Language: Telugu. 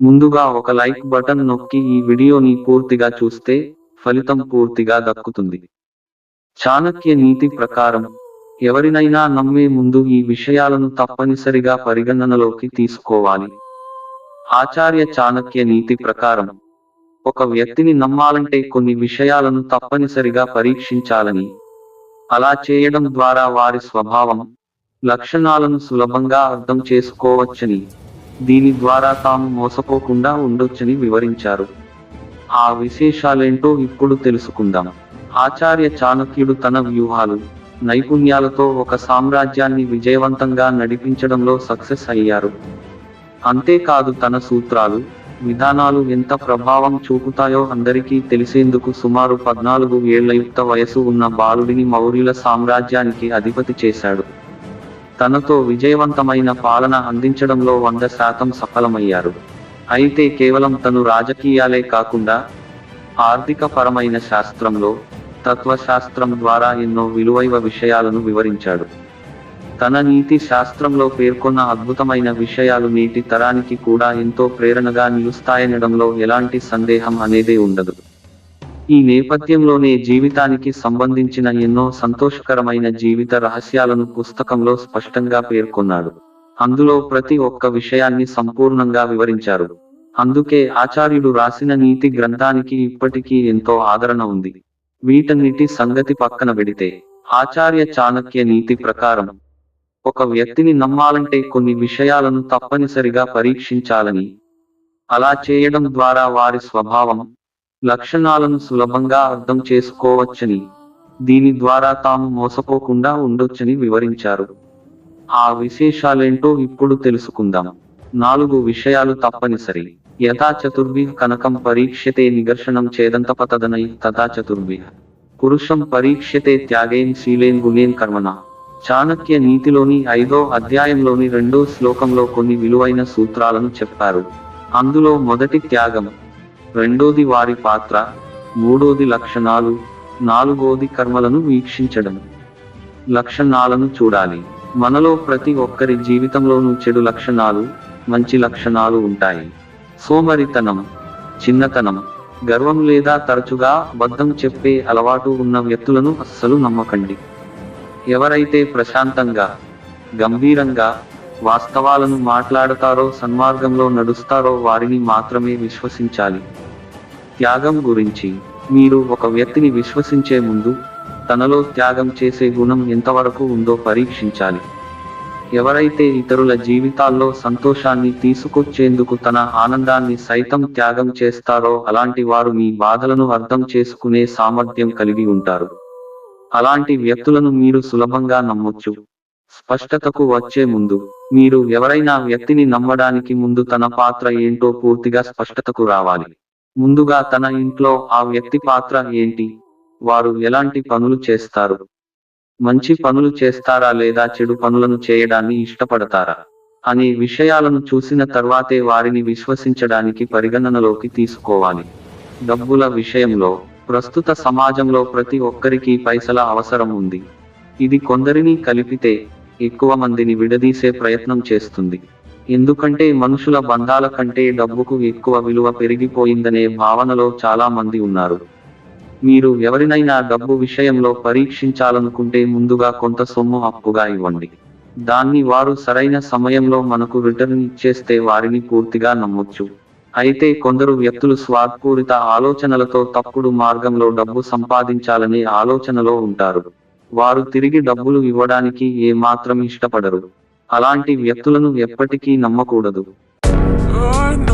ముందుగా ఒక లైక్ బటన్ నొక్కి ఈ వీడియోని పూర్తిగా చూస్తే ఫలితం పూర్తిగా దక్కుతుంది. చాణక్య నీతి ప్రకారం ఎవరినైనా నమ్మే ముందు ఈ విషయాలను తప్పనిసరిగా పరిగణనలోకి తీసుకోవాలి. ఆచార్య చాణక్య నీతి ప్రకారం ఒక వ్యక్తిని నమ్మాలంటే కొన్ని విషయాలను తప్పనిసరిగా పరీక్షించాలని అలా చేయడం ద్వారా వారి స్వభావం లక్షణాలను సులభంగా అర్థం చేసుకోవచ్చని దీని ద్వారా తాము మోసపోకుండా ఉండొచ్చని వివరించారు. ఆ విశేషాలేంటో ఇప్పుడు తెలుసుకుందాం. ఆచార్య చాణక్యుడు తన వ్యూహాలు నైపుణ్యాలతో ఒక సామ్రాజ్యాన్ని విజయవంతంగా నడిపించడంలో సక్సెస్ అయ్యారు. అంతేకాదు తన సూత్రాలు విధానాలు ఎంత ప్రభావం చూపుతాయో అందరికీ తెలిసేందుకు సుమారు పద్నాలుగు ఏళ్ళ యుక్త వయసు ఉన్న బాలుడిని మౌర్యుల సామ్రాజ్యానికి అధిపతి చేశాడు. తనతో విజయవంతమైన పాలన అందించడంలో వంద శాతం సఫలమయ్యారు. అయితే కేవలం తను రాజకీయాలే కాకుండా ఆర్థిక పరమైన శాస్త్రంలో తత్వశాస్త్రం ద్వారా ఎన్నో విలువైన విషయాలను వివరించాడు. తన నీతి శాస్త్రంలో పేర్కొన్న అద్భుతమైన విషయాలు నేటి తరానికి కూడా ఎంతో ప్రేరణగా నిలుస్తాయనడంలో ఎలాంటి సందేహం అనేదే ఉండదు. ఈ నేపథ్యంలోనే జీవితానికి సంబంధించిన ఎన్నో సంతోషకరమైన జీవిత రహస్యాలను పుస్తకంలో స్పష్టంగా పేర్కొన్నాడు. అందులో ప్రతి ఒక్క విషయాన్ని సంపూర్ణంగా వివరించారు. అందుకే ఆచార్యుడు రాసిన నీతి గ్రంథానికి ఇప్పటికీ ఎంతో ఆదరణ ఉంది. వీటన్నిటి సంగతి పక్కన పెడితే ఆచార్య చాణక్య నీతి ప్రకారం ఒక వ్యక్తిని నమ్మాలంటే కొన్ని విషయాలను తప్పనిసరిగా పరీక్షించాలని అలా చేయడం ద్వారా వారి స్వభావం లక్షణాలను సులభంగా అర్థం చేసుకోవచ్చని దీని ద్వారా తాము మోసపోకుండా ఉండొచ్చని వివరించారు. ఆ విశేషాలేంటో ఇప్పుడు తెలుసుకుందాం. నాలుగు విషయాలు తప్పనిసరి. యథా చతుర్భి కనకం పరీక్షతే నిఘర్షణం చేదంతపతదనై తథా చతుర్భి పురుషం పరీక్షతే త్యాగేన్ శీలేన్ గుణేన్ కర్మణ. చాణక్య నీతిలోని ఐదో అధ్యాయంలోని రెండో శ్లోకంలో కొన్ని విలువైన సూత్రాలను చెప్పారు. అందులో మొదటి త్యాగం రెండోది వారి పాత్ర మూడోది లక్షణాలు నాలుగోది కర్మలను వీక్షించడం. లక్షణాలను చూడాలి. మనలో ప్రతి ఒక్కరి జీవితంలోనూ చెడు లక్షణాలు మంచి లక్షణాలు ఉంటాయి. సోమరితనం చిన్నతనం గర్వం లేదా తరచుగా అబద్ధం చెప్పే అలవాటు ఉన్న వ్యక్తులను అస్సలు నమ్మకండి. ఎవరైతే ప్రశాంతంగా గంభీరంగా వాస్తవాలను మాట్లాడతారో సన్మార్గంలో నడుస్తారో వారిని మాత్రమే విశ్వసించాలి. త్యాగం గురించి మీరు ఒక వ్యక్తిని విశ్వసించే ముందు తనలో త్యాగం చేసే గుణం ఎంతవరకు ఉందో పరీక్షించాలి. ఎవరైతే ఇతరుల జీవితాల్లో సంతోషాన్ని తీసుకొచ్చేందుకు తన ఆనందాన్ని సైతం త్యాగం చేస్తారో అలాంటి వారు మీ బాధలను అర్థం చేసుకునే సామర్థ్యం కలిగి ఉంటారు. అలాంటి వ్యక్తులను మీరు సులభంగా నమ్మొచ్చు. స్పష్టతకు వచ్చే ముందు మీరు ఎవరైనా వ్యక్తిని నమ్మడానికి ముందు తన పాత్ర ఏంటో పూర్తిగా స్పష్టతకు రావాలి. ముందుగా తన ఇంట్లో ఆ వ్యక్తి పాత్ర ఏంటి? వారు ఎలాంటి పనులు చేస్తారు? మంచి పనులు చేస్తారా లేదా చెడు పనులను చేయడాన్ని ఇష్టపడతారా? అనే విషయాలను చూసిన తర్వాతే వారిని విశ్వసించడానికి పరిగణనలోకి తీసుకోవాలి. డబ్బుల విషయంలో ప్రస్తుత సమాజంలో ప్రతి ఒక్కరికి పైసల అవసరం ఉంది. ఇది కొందరిని కలిపితే ఎక్కువ మందిని విడదీసే ప్రయత్నం చేస్తుంది. ఎందుకంటే మనుషుల బంధాల కంటే డబ్బుకు ఎక్కువ విలువ పెరిగిపోయిందనే భావనలో చాలా మంది ఉన్నారు. మీరు ఎవరినైనా డబ్బు విషయంలో పరీక్షించాలనుకుంటే ముందుగా కొంత సొమ్ము అప్పుగా ఇవ్వండి. దాన్ని వారు సరైన సమయంలో మనకు రిటర్న్ ఇచ్చేస్తే వారిని పూర్తిగా నమ్మొచ్చు. అయితే కొందరు వ్యక్తులు స్వార్థపూరిత ఆలోచనలతో తప్పుడు మార్గంలో డబ్బు సంపాదించాలనే ఆలోచనలో ఉంటారు. వారు తిరిగి డబ్బులు ఇవ్వడానికి ఏమాత్రం ఇష్టపడరు. అలాంటి వ్యక్తులను ఎప్పటికీ నమ్మకూడదు. Oh,